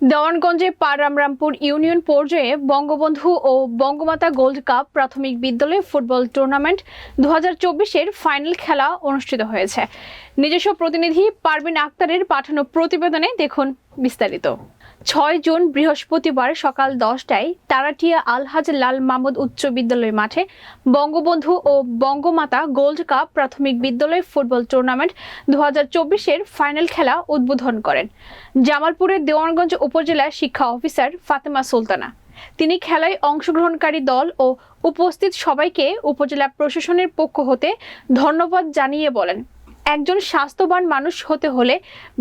দেওয়ানগঞ্জে Paramrampur union পর্যায়ে বঙ্গবন্ধু ও Bangamata gold cup প্রাথমিক বিদ্যালয় ফুটবল টুর্নামেন্ট দু চব্বিশের ফাইনাল খেলা অনুষ্ঠিত হয়েছে। নিজস্ব প্রতিনিধি পারবিন আক্তারের পাঠানো প্রতিবেদনে দেখুন বিস্তারিত। ছয় জুন বৃহস্পতিবার সকাল দশটায় তারাটিয়া আলহাজ লাল মাহমুদ উচ্চ বিদ্যালয় মাঠে বঙ্গবন্ধু ও বঙ্গমাতা গোল্ড কাপ প্রাথমিক বিদ্যালয় ফুটবল টুর্নামেন্ট দু চব্বিশের ফাইনাল খেলা উদ্বোধন করেন। জামালপুরের দেওয়ানগঞ্জ উপজেলা শিক্ষা অফিসার ফাতেমা সুলতানা। তিনি খেলায় অংশগ্রহণকারী দল ও উপস্থিত সবাইকে উপজেলা প্রশাসনের পক্ষ হতে ধন্যবাদ জানিয়ে বলেন। একজন স্বাস্থ্যবান মানুষ হতে হলে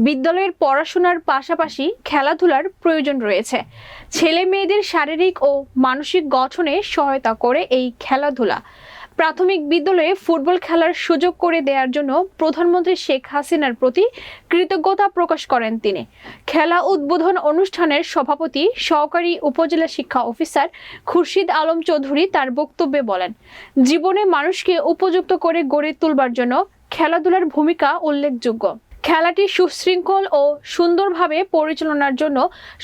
বিদ্যালয়ের পড়াশোনার পাশাপাশি খেলাধুলার প্রয়োজন রয়েছে। ছেলে মেয়েদের শারীরিক ও মানসিক গঠনে সহায়তা করে এই খেলাধুলা। প্রাথমিক বিদ্যালয়ে ফুটবল খেলার সুযোগ করে দেওয়ার জন্য প্রধানমন্ত্রী শেখ হাসিনার প্রতি কৃতজ্ঞতা প্রকাশ করেন তিনি। খেলা উদ্বোধন অনুষ্ঠানের সভাপতি, সহকারী উপজেলা শিক্ষা অফিসার খুরশিদ আলম চৌধুরী তার বক্তব্যে বলেন, জীবনে মানুষকে উপযুক্ত করে গড়ে তুলবার জন্য খেলাধুলার ভূমিকা উল্লেখযোগ্য। খেলাটি সুশৃঙ্খল ও সুন্দরভাবে পরিচালনার জন্য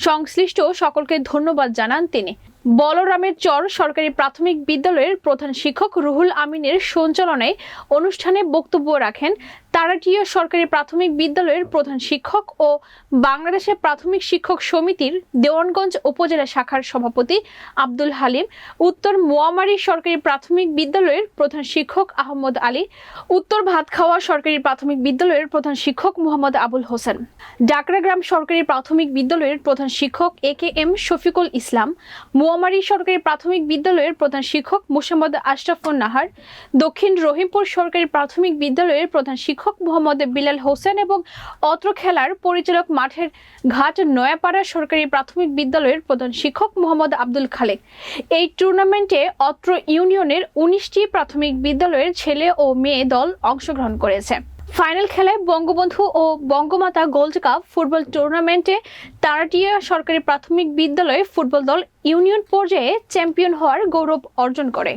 সংশ্লিষ্ট সকলকে ধন্যবাদ জানান তিনি। বলরামের চর সরকারি প্রাথমিক বিদ্যালয়ের প্রধান শিক্ষক রুহুল আমিনের সঞ্চালনায় অনুষ্ঠানে বক্তব্য রাখেন তারাটিয়া সরকারি প্রাথমিক বিদ্যালয়ের প্রধান শিক্ষক ও বাংলাদেশের প্রাথমিক শিক্ষক সমিতির দেওয়ানগঞ্জ উপজেলা শাখার সভাপতি আব্দুল হালিম, উত্তর মোয়ামারি সরকারি প্রাথমিক বিদ্যালয়ের প্রধান শিক্ষক আহমদ আলী, উত্তর ভাতখাওয়া সরকারি প্রাথমিক বিদ্যালয়ের প্রধান শিক্ষক মোহাম্মদ আবুল হোসেন, ডাকরাগ্রাম সরকারি প্রাথমিক বিদ্যালয়ের প্রধান শিক্ষক A K M Shafiqul Islam Moyamari সরকারি প্রাথমিক বিদ্যালয়ের প্রধান শিক্ষক মুসাম্মদ আশরাফুন নাহার, দক্ষিণ রহিমপুর সরকারি প্রাথমিক বিদ্যালয়ের প্রধান শিক্ষক মোহাম্মদ বিলাল হোসেন এবং অত্র খেলার পরিচালক মাঠের ঘাট নয়াপাড়া সরকারি প্রাথমিক বিদ্যালয়ের প্রধান শিক্ষক মোহাম্মদ আব্দুল খালেক। এই টুর্নামেন্টে অত্র ইউনিয়নের উনিশটি প্রাথমিক বিদ্যালয়ের ছেলে ও মেয়ে দল অংশগ্রহণ করেছে। ফাইনাল খেলায় বঙ্গবন্ধু ও বঙ্গমাতা গোল্ড কাপ ফুটবল টুর্নামেন্টে তারাটিয়া সরকারি প্রাথমিক বিদ্যালয়ে ফুটবল দল ইউনিয়ন পর্যায়ে চ্যাম্পিয়ন হওয়ার গৌরব অর্জন করে।